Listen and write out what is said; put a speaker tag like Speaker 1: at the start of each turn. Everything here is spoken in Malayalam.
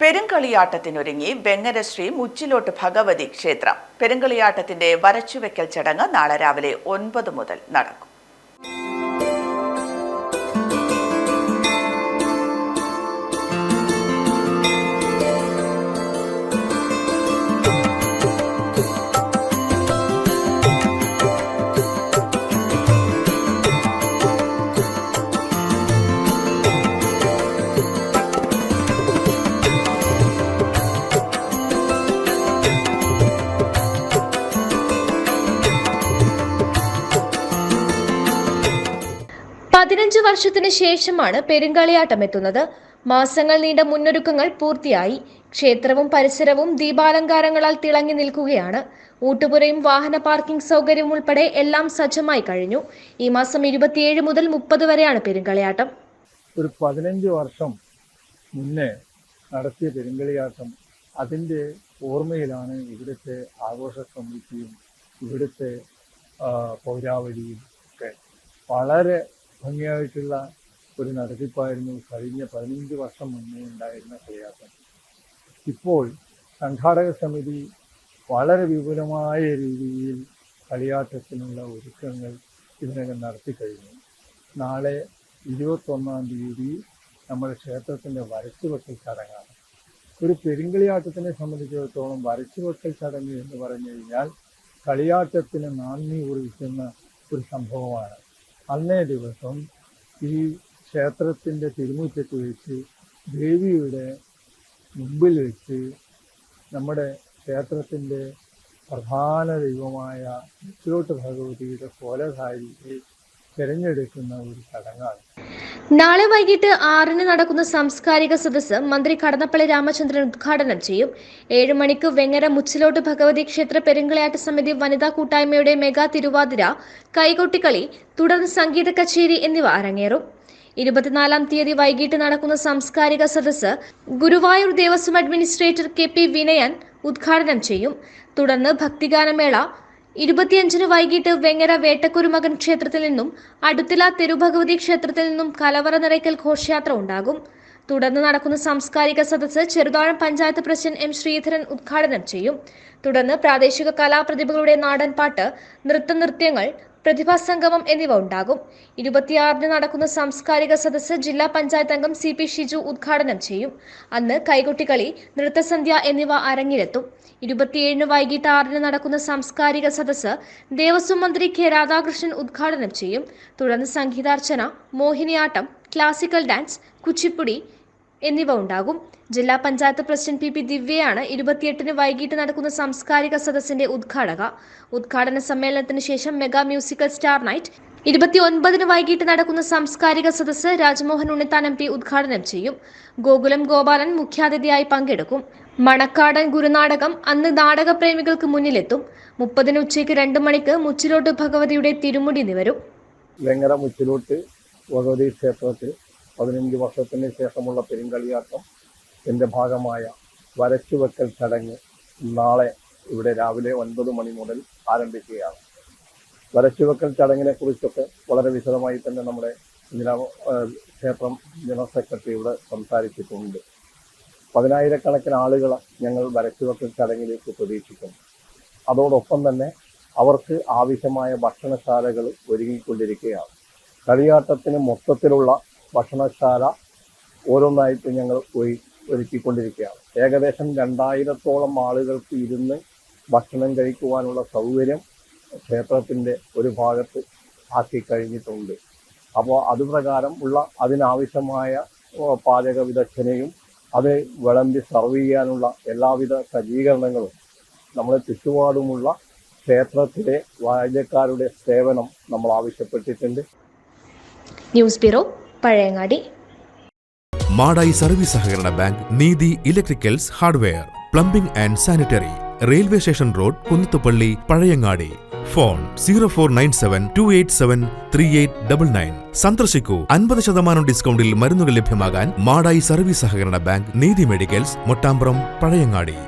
Speaker 1: പെരുങ്കളിയാട്ടത്തിനൊരുങ്ങി വെങ്ങരശ്രീ മുച്ചിലോട്ട് ഭഗവതി ക്ഷേത്രം. പെരുങ്കളിയാട്ടത്തിന്റെ വരച്ചുവെക്കൽ ചടങ്ങ് നാളെ രാവിലെ ഒൻപത് മുതൽ നടക്കും.
Speaker 2: പതിനഞ്ച് വർഷത്തിന് ശേഷമാണ് പെരുങ്കളിയാട്ടം എത്തുന്നത്. മാസങ്ങൾ നീണ്ട മുന്നൊരുക്കങ്ങൾ പൂർത്തിയായി. ക്ഷേത്രവും പരിസരവും ദീപാലങ്കാരങ്ങളാൽ തിളങ്ങി നിൽക്കുകയാണ്. ഊട്ടുപുരയും വാഹന പാർക്കിംഗ് സൗകര്യവും ഉൾപ്പെടെ എല്ലാം സജ്ജമായി കഴിഞ്ഞു. ഈ മാസം ഇരുപത്തിയേഴ് മുതൽ മുപ്പത് വരെയാണ് പെരുങ്കളിയാട്ടം.
Speaker 3: ഒരു പതിനഞ്ച് വർഷം മുന്നേ നടത്തിയ പെരുങ്കളിയാട്ടം അതിന്റെ ഓർമ്മയിലാണ് ഇവിടുത്തെ ആഘോഷ കമ്മിറ്റിയും ഇവിടുത്തെ പൗരാവലിയും ഒക്കെ. വളരെ ഭംഗിയായിട്ടുള്ള ഒരു നടത്തിപ്പായിരുന്നു കഴിഞ്ഞ പതിനഞ്ച് വർഷം മുന്നേ ഉണ്ടായിരുന്ന കളിയാട്ടം. ഇപ്പോൾ സംഘാടക സമിതി വളരെ വിപുലമായ രീതിയിൽ കളിയാട്ടത്തിനുള്ള ഒരുക്കങ്ങൾ ഇതിനകം നടത്തി കഴിഞ്ഞു. നാളെ ഇരുപത്തൊന്നാം തീയതി നമ്മുടെ ക്ഷേത്രത്തിന്റെ വരച്ചുവെക്കൽ ചടങ്ങാണ്. ഒരു പെരുങ്കളിയാട്ടത്തിനെ സംബന്ധിച്ചിടത്തോളം വരച്ചുവെക്കൽ ചടങ്ങ് എന്ന് പറഞ്ഞു കഴിഞ്ഞാൽ കളിയാട്ടത്തിന് നാന്ദി കുറിക്കുന്ന ഒരു സംഭവമാണ്. അന്നേ ദിവസം ഈ ക്ഷേത്രത്തിന്റെ തിരുമുറ്റത്ത് വെച്ച് ദേവിയുടെ മുമ്പിൽ വെച്ച് നമ്മുടെ ക്ഷേത്രത്തിന്റെ പ്രധാന ദൈവമായ ഉച്ചിലോട്ട് ഭഗവതിയുടെ കോലധാരിയെ തിരഞ്ഞെടുക്കുന്ന ഒരു ചടങ്ങാണ്.
Speaker 2: നാളെ വൈകിട്ട് ആറിന് നടക്കുന്ന സാംസ്കാരിക സദസ്സ് മന്ത്രി കടന്നപ്പള്ളി രാമചന്ദ്രൻ ഉദ്ഘാടനം ചെയ്യും. ഏഴ് മണിക്ക് വെങ്ങര മുച്ചിലോട്ട് ഭഗവതി ക്ഷേത്ര പെരുങ്കളിയാട്ട സമിതി വനിതാ കൂട്ടായ്മയുടെ മെഗാ തിരുവാതിര കൈകൊട്ടിക്കളി തുടർന്ന് സംഗീത കച്ചേരി എന്നിവ അരങ്ങേറും. ഇരുപത്തിനാലാം തീയതി വൈകിട്ട് നടക്കുന്ന സാംസ്കാരിക സദസ്സ് Guruvayur Devaswom administrator K P Vinayan ഉദ്ഘാടനം ചെയ്യും. തുടർന്ന് ഭക്തിഗാനമേള ഇരുപത്തിയഞ്ചിന് വൈകിട്ട് വെങ്ങര വേട്ടക്കുരുമകൻ ക്ഷേത്രത്തിൽ നിന്നും അടുത്തില തിരുഭഗവതി ക്ഷേത്രത്തിൽ നിന്നും കലവറ നിറയ്ക്കൽ ഘോഷയാത്ര ഉണ്ടാകും. തുടർന്ന് നടക്കുന്ന സാംസ്കാരിക സദസ്സ് ചെറുതാഴം പഞ്ചായത്ത് പ്രസിഡന്റ് എം ശ്രീധരൻ ഉദ്ഘാടനം ചെയ്യും. തുടർന്ന് പ്രാദേശിക കലാപ്രതിഭകളുടെ നാടൻപാട്ട് നൃത്തനൃത്യങ്ങൾ പ്രതിഭാ സംഗമം എന്നിവ ഉണ്ടാകും. ഇരുപത്തിയാറിന് നടക്കുന്ന സാംസ്കാരിക സദസ്സ് ജില്ലാ പഞ്ചായത്ത് അംഗം സി പി ഷിജു ഉദ്ഘാടനം ചെയ്യും. അന്ന് കൈകൊട്ടിക്കളി നൃത്തസന്ധ്യ എന്നിവ അരങ്ങിലെത്തും. ഇരുപത്തിയേഴിന് വൈകിട്ട് ആറിന് നടക്കുന്ന സാംസ്കാരിക സദസ്സ് ദേവസ്വം മന്ത്രി കെ രാധാകൃഷ്ണൻ ഉദ്ഘാടനം ചെയ്യും. തുടർന്ന് സംഗീതാർച്ചന മോഹിനിയാട്ടം ക്ലാസിക്കൽ ഡാൻസ് കുച്ചിപ്പുടി എന്നിവ ഉണ്ടാകും. ജില്ലാ പഞ്ചായത്ത് പ്രസിഡന്റ് പി പി ദിവ്യയാണ് ഇരുപത്തിയെട്ടിന് വൈകിട്ട് നടക്കുന്ന സാംസ്കാരിക സദസ്സിന്റെ ഉദ്ഘാടക. ഉദ്ഘാടന സമ്മേളനത്തിന് ശേഷം മെഗാ മ്യൂസിക്കൽ സ്റ്റാർ നൈറ്റ്. ഇരുപത്തിയൊൻപതിന് വൈകിട്ട് നടക്കുന്ന സാംസ്കാരിക സദസ്സ് രാജ്മോഹൻ ഉണ്ണിത്താൻ എം പി ഉദ്ഘാടനം ചെയ്യും. ഗോകുലം ഗോപാലൻ മുഖ്യാതിഥിയായി പങ്കെടുക്കും. മണക്കാടൻ ഗുരുനാടകം അന്ന് നാടകപ്രേമികൾക്ക് മുന്നിലെത്തും. മുപ്പതിന് ഉച്ചയ്ക്ക് രണ്ട് മണിക്ക് മുച്ചിലോട്ട് ഭഗവതിയുടെ തിരുമുടി നിവരും.
Speaker 3: വെങ്ങര മുച്ചിലോട്ട് ഭഗവതി ക്ഷേത്രത്തിൽ പതിനഞ്ച് വർഷത്തിന് ശേഷമുള്ള പെരുങ്കളിയാട്ടം എന്റെ ഭാഗമായ വരച്ചുവെക്കൽ ചടങ്ങ് നാളെ ഇവിടെ രാവിലെ ഒൻപത് മണി മുതൽ ആരംഭിക്കുകയാണ്. വരച്ചുവെക്കൽ ചടങ്ങിനെ കുറിച്ചൊക്കെ വളരെ വിശദമായി തന്നെ നമ്മുടെ ജില്ലാ ക്ഷേത്രം ജനറൽ സെക്രട്ടറി ഇവിടെ സംസാരിച്ചിട്ടുണ്ട്. പതിനായിരക്കണക്കിന് ആളുകളെ ഞങ്ങൾ വരച്ചുവെക്കൽ ചടങ്ങിലേക്ക് പ്രതീക്ഷിക്കുന്നു. അതോടൊപ്പം തന്നെ അവർക്ക് ആവശ്യമായ ഭക്ഷണശാലകൾ ഒരുങ്ങിക്കൊണ്ടിരിക്കുകയാണ്. കളിയാട്ടത്തിന് മൊത്തത്തിലുള്ള ഭക്ഷണശാല ഓരോന്നായിട്ട് ഞങ്ങൾ പോയി ഒരുക്കിക്കൊണ്ടിരിക്കുകയാണ്. ഏകദേശം രണ്ടായിരത്തോളം ആളുകൾക്ക് ഇരുന്ന് ഭക്ഷണം കഴിക്കുവാനുള്ള സൗകര്യം ക്ഷേത്രത്തിന്റെ ഒരു ഭാഗത്ത് ആക്കി കഴിഞ്ഞിട്ടുണ്ട്. അപ്പോൾ അത് പ്രകാരം ഉള്ള അതിനാവശ്യമായ പാചക വിദഗ്ധനെയും അത് വിളമ്പി സർവ് ചെയ്യാനുള്ള എല്ലാവിധ സജ്ജീകരണങ്ങളും നമ്മുടെ ചുറ്റുപാടുമുള്ള ക്ഷേത്രത്തിലെ വായനക്കാരുടെ സേവനം നമ്മൾ ആവശ്യപ്പെട്ടിട്ടുണ്ട്.
Speaker 2: News bureau Pazhayangadi.
Speaker 4: Madayi service സഹകരണ bank Neethi electricals hardware plumbing and sanitary railway station road Kunnathupally Pazhayangadi. Phone zero four nine seven two eight seven three eight double nine സന്ദർശിക്കൂ. അൻപത് ശതമാനം ഡിസ്കൗണ്ടിൽ മരുന്നുകൾ ലഭ്യമാകാൻ മാടായി സർവീസ് സഹകരണ ബാങ്ക് നീതി മെഡിക്കൽസ് മൊട്ടാമ്പ്രം പഴയങ്ങാടി.